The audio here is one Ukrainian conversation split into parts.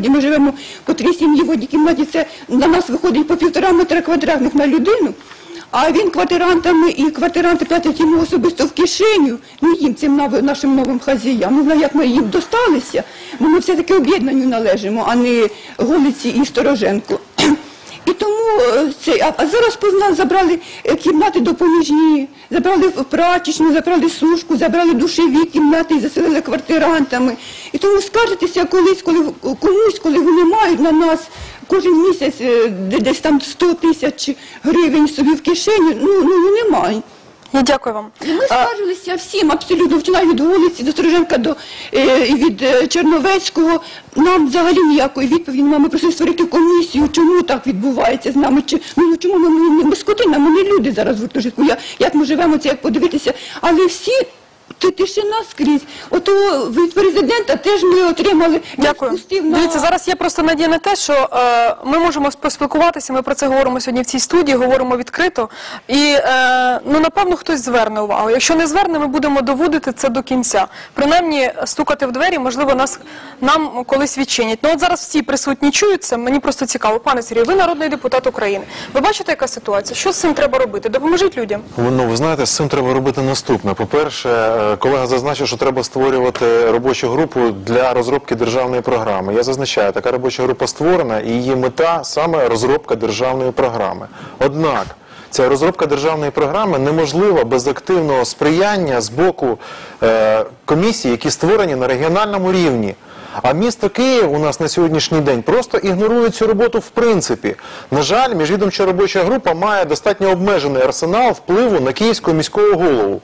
кімнаті, ми живемо по три сім'ї в одній кімнаті, це на нас виходить по півтора метра квадратних на людину. А він квартирантами і квартиранти платять йому особисто в кишеню, не їм цим нашим новим хазіям. Не знаю, як ми їм досталися, бо ми все-таки об'єднанню належимо, а не Голиці і Стороженку. І тому е, це, а, зараз позна забрали е, кімнати допоміжні, забрали прачечну, забрали сушку, забрали душеві кімнати і заселили квартирантами. І тому скаржитися колись, коли комусь, коли вони мають на нас кожен місяць е, десь там 100 тисяч гривень собі в кишеню, ну, ну, ну немає. Я дякую вам. Ми скаржилися всім абсолютно, починаючи від вулиці, до Стороженка, до, е, від е, Черновецького. Нам взагалі ніякої відповіді немає. Ми просили створити комісію, чому так відбувається з нами. Чи, ну, чому ми, ми, ми скотина, ми не люди зараз в гуртожитку. Я, як ми живемо, це як подивитися. Але всі, ти, тишина скрізь. Ото від президента теж ми отримали. Дякую. на- Дивіться, зараз є просто надія на те, що е, ми можемо поспілкуватися. Ми про це говоримо сьогодні в цій студії, говоримо відкрито. І е, ну напевно хтось зверне увагу. Якщо не зверне, ми будемо доводити це до кінця. Принаймні, стукати в двері, можливо, нас нам колись відчинять. Ну от зараз всі присутні чують це. Мені просто цікаво. Пане Сергію, ви народний депутат України. Ви бачите, яка ситуація? Що з цим треба робити? Допоможіть людям. Ну, ви знаєте, з цим треба робити наступне. По-перше, е, колега зазначив, що треба створювати робочу групу для розробки державної програми. Я зазначаю, така робоча група створена, і її мета саме розробка державної програми. Однак. Ця розробка державної програми неможлива без активного сприяння з боку е, комісій, які створені на регіональному рівні. А місто Київ у нас на сьогоднішній день просто ігнорує цю роботу в принципі. На жаль, міжвідомча робоча група має достатньо обмежений арсенал впливу на київського міського голову.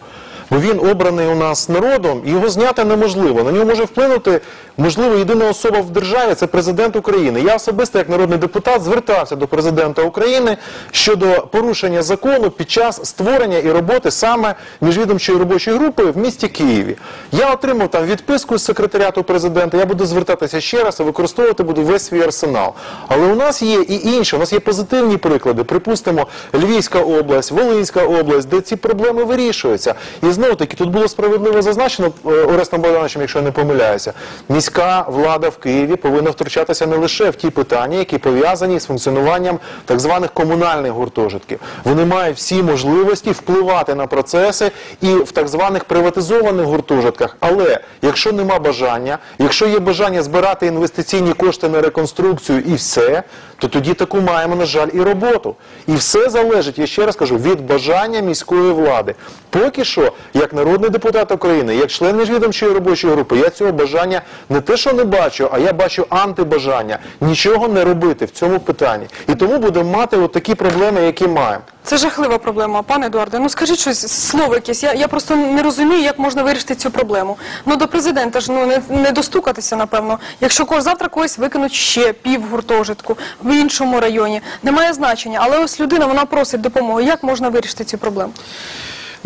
Бо він обраний у нас народом, і його зняти неможливо. На нього може вплинути, можливо, єдина особа в державі це президент України. Я особисто, як народний депутат, звертався до президента України щодо порушення закону під час створення і роботи саме міжвідомчої робочої групи в місті Києві. Я отримав там відписку з секретаріату президента. Я буду звертатися ще раз і використовувати буду весь свій арсенал. Але у нас є і інші, у нас є позитивні приклади. Припустимо, Львівська область, Волинська область, де ці проблеми вирішуються. І знову таки тут було справедливо зазначено е, Орестом Богдановичем, якщо я не помиляюся, міська влада в Києві повинна втручатися не лише в ті питання, які пов'язані з функціонуванням так званих комунальних гуртожитків. Вони мають всі можливості впливати на процеси і в так званих приватизованих гуртожитках. Але якщо нема бажання, якщо є бажання збирати інвестиційні кошти на реконструкцію і все, то тоді таку маємо, на жаль, і роботу. І все залежить, я ще раз кажу, від бажання міської влади. Поки що, як народний депутат України, як член міжвідомчої робочої групи, я цього бажання не те, що не бачу, а я бачу антибажання нічого не робити в цьому питанні. І тому будемо мати от такі проблеми, які маємо. Це жахлива проблема, пане Едуарде. Ну скажіть щось слово якесь. Я, я просто не розумію, як можна вирішити цю проблему. Ну до президента ж ну не, не достукатися, напевно. Якщо ко- завтра когось викинуть ще пів гуртожитку в іншому районі, немає значення. Але ось людина вона просить допомоги. Як можна вирішити цю проблему?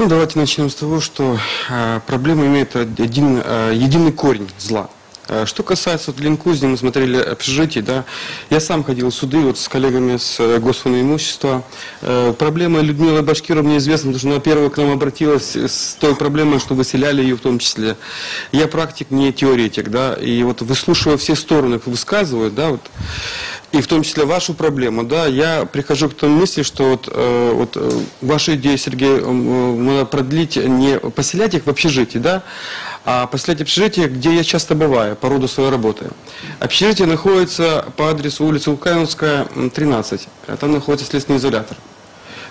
Ну, давайте начнем с того, что э, проблема имеет один, э, единый корень зла. Э, Что касается вот Ленкузни, мы смотрели общежитие, да, я сам ходил в суды вот с коллегами с э, Госфонда имущества. Э, Проблема Людмилы Башкиров мне известна, потому что она первая к нам обратилась с той проблемой, что выселяли ее в том числе. Я практик, не теоретик, да, и вот выслушивая все стороны, высказывают, да, вот, и в том числе вашу проблему, да, я прихожу к той мысли, что вот, э, вот э, идея, Сергей, э, надо продлить, не поселять их в общежитии, да, а поселять общежитие, где я часто бываю по роду своей работы. Общежитие находится по адресу улица Лукаевская, м, 13, А там находится следственный изолятор.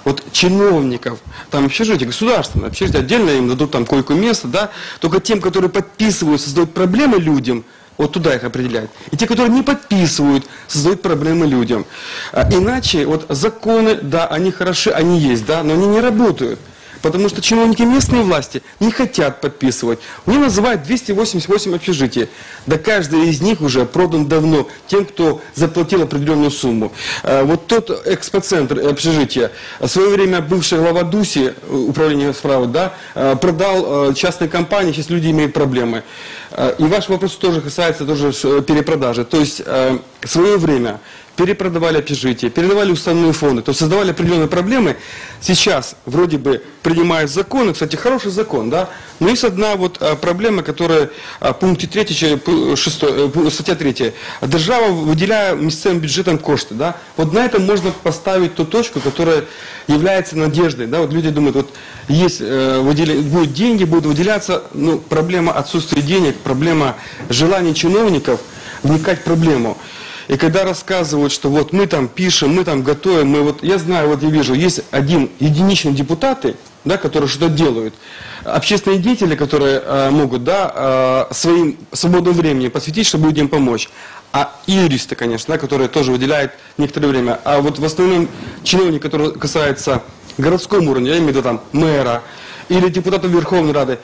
Вот чиновников, там общежитие, государственное общежитие, отдельно им дадут там койко-место, да, только тем, которые подписывают, создают проблемы людям, вот туда их определяют. И те, которые не подписывают, создают проблемы людям. А иначе, вот законы, да, они хороши, они есть, да, но они не работают. Потому что чиновники местной власти не хотят подписывать. Они называют 288 общежитий. Да каждый из них уже продан давно тем, кто заплатил определенную сумму. Э, Вот тот экспоцентр общежития, в свое время бывший глава ДУСи, э, управления справа, да, э, продал частной компании, сейчас люди имеют проблемы. И ваш вопрос тоже касается тоже перепродажи. То есть в свое время перепродавали общежитие, передавали уставные фонды, то есть создавали определенные проблемы. Сейчас вроде бы принимают законы, кстати, хороший закон, да, но есть одна вот а, проблема, которая а, в пункте 3, чи- пу- шестой, э, пу- статья 3. Держава выделяя местным бюджетом кошты, да, вот на этом можно поставить ту точку, которая является надеждой, да, вот люди думают, вот есть, э, выделя- будут деньги, будут выделяться, ну, проблема отсутствия денег, проблема желания чиновников вникать в проблему. И когда рассказывают, что вот мы там пишем, мы там готовим, мы вот, я знаю, вот я вижу, есть один единичный депутаты, да, которые что-то делают, общественные деятели, которые э, могут, да, э, своим свободным временем посвятить, чтобы людям помочь. А юристы, конечно, да, которые тоже выделяют некоторое время. А вот в основном чиновник, который касается городского уровня, я имею в виду там мэра или депутатов Верховной Рады,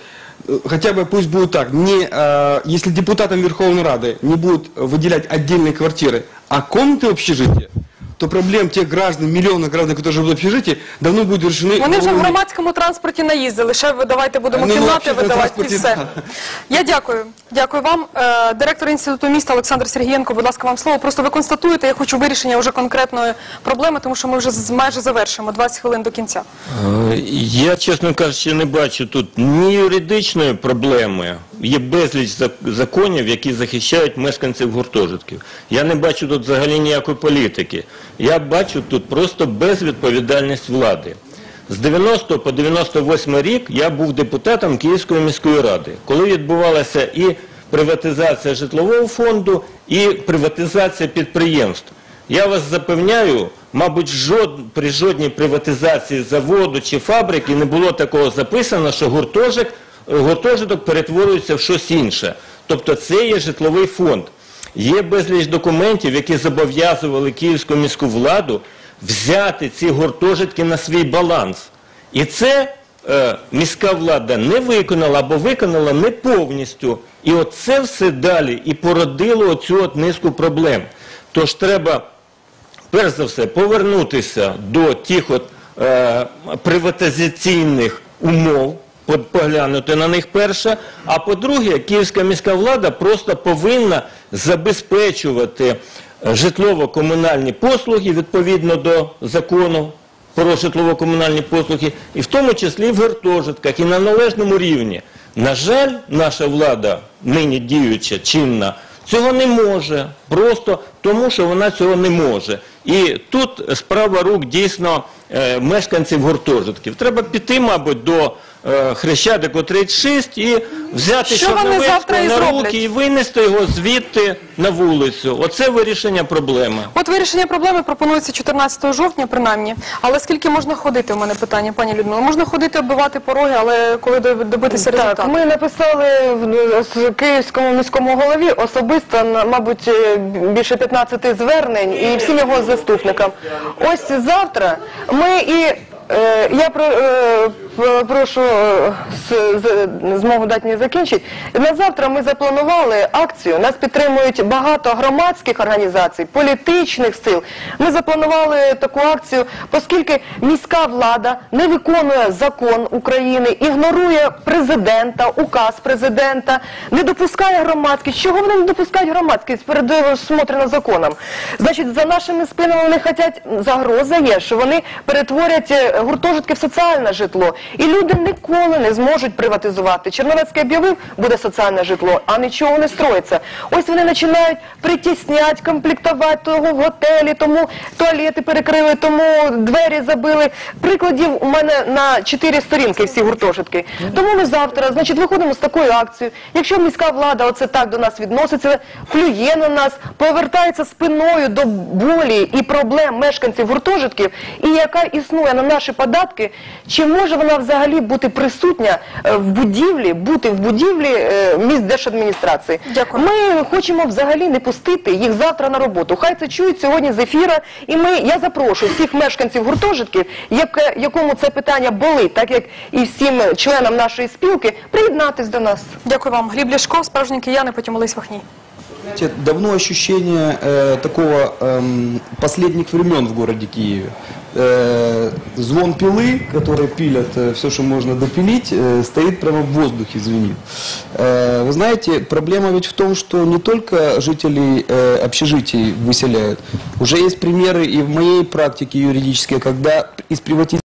хотя бы пусть будет так, не, э, если депутатам Верховной Рады не будут выделять отдельные квартиры, а комнаты общежития, то проблем тех граждан, миллионов граждан, которые живут в общежитии, давно будут решены. Вони вже в громадському транспорті наїздили. Ще ви давайте будемо Ну, ну, кімнати видавати і все. Я дякую. Дякую вам. Е, Директор інституту міста Олександр Сергієнко, будь ласка, вам слово. Просто ви констатуєте, я хочу вирішення вже конкретної проблеми, тому що ми вже з- майже завершуємо 20 хвилин до кінця. Е, Я, чесно кажучи, не бачу тут ні юридичної проблеми. Є безліч законів, які захищають мешканців гуртожитків. Я не бачу тут взагалі ніякої політики. Я бачу тут просто безвідповідальність влади. З 90 по 98 рік я був депутатом Київської міської ради, коли відбувалася і приватизація житлового фонду, і приватизація підприємств. Я вас запевняю, мабуть, жод, при жодній приватизації заводу чи фабрики не було такого записано, що гуртожик, гуртожиток перетворюється в щось інше. Тобто це є житловий фонд. Є безліч документів, які зобов'язували київську міську владу взяти ці гуртожитки на свій баланс. І це е, міська влада не виконала або виконала не повністю. І от це все далі і породило оцю от низку проблем. Тож треба, перш за все, повернутися до тих от е, приватизаційних умов, поглянути на них перше. А по-друге, київська міська влада просто повинна забезпечувати е, житлово-комунальні послуги відповідно до закону про житлово-комунальні послуги, і в тому числі в гуртожитках, і на належному рівні. На жаль, наша влада, нині діюча, чинна, цього не може, просто тому, що вона цього не може. І тут справа рук дійсно е, мешканців гуртожитків. Треба піти, мабуть, до Хрещатику 36 і взяти Що вони завтра і на зроблять? руки і винести його звідти на вулицю. Оце вирішення проблеми. От вирішення проблеми пропонується 14 жовтня, принаймні. Але скільки можна ходити? У мене питання, пані Людмила. Можна ходити, оббивати пороги, але коли до- добитися Так, ми написали в- з київському міському голові особисто, на- мабуть, е, більше 15 звернень і всім його заступникам. Ось завтра ми і е, я про, е, прошу е, з, з, змогу дати мені закінчити. На завтра ми запланували акцію. Нас підтримують багато громадських організацій, політичних сил. Ми запланували таку акцію, оскільки міська влада не виконує закон України, ігнорує президента, указ президента, не допускає громадськість. Чого вони не допускають громадськість передусмотрено законом? Значить, за нашими спинами вони хочуть, загроза є, що вони перетворять е, гуртожитки в соціальне житло. І люди ніколи не зможуть приватизувати. Черновецький об'явив, буде соціальне житло, а нічого не строїться. Ось вони починають притісняти, комплектувати того в готелі, тому туалети перекрили, тому двері забили. Прикладів у мене на чотири сторінки всі гуртожитки. Тому ми завтра, значить, виходимо з такою акцією. Якщо міська влада оце так до нас відноситься, плює на нас, повертається спиною до болі і проблем мешканців гуртожитків, і яка існує на наші податки, чи може вона взагалі бути присутня е, в будівлі, бути в будівлі е, міст держадміністрації? Дякую. Ми хочемо взагалі не пустити їх завтра на роботу. Хай це чують сьогодні з ефіра. І ми, я запрошую всіх мешканців гуртожитків, яке- якому це питання болить, так як і всім членам нашої спілки, приєднатись до нас. Дякую вам. Гліб Ляшко, справжні кияни, потім Олесь Вахній. Давно ощущение э, такого эм, последних времен в городе Киеве. Э, звон пилы, который пилят все, что можно допилить, э, стоит прямо в воздухе, звенит. Э, вы знаете, проблема ведь в том, что не только жителей э, общежитий выселяют. Уже есть примеры и в моей практике юридической, когда из приватизации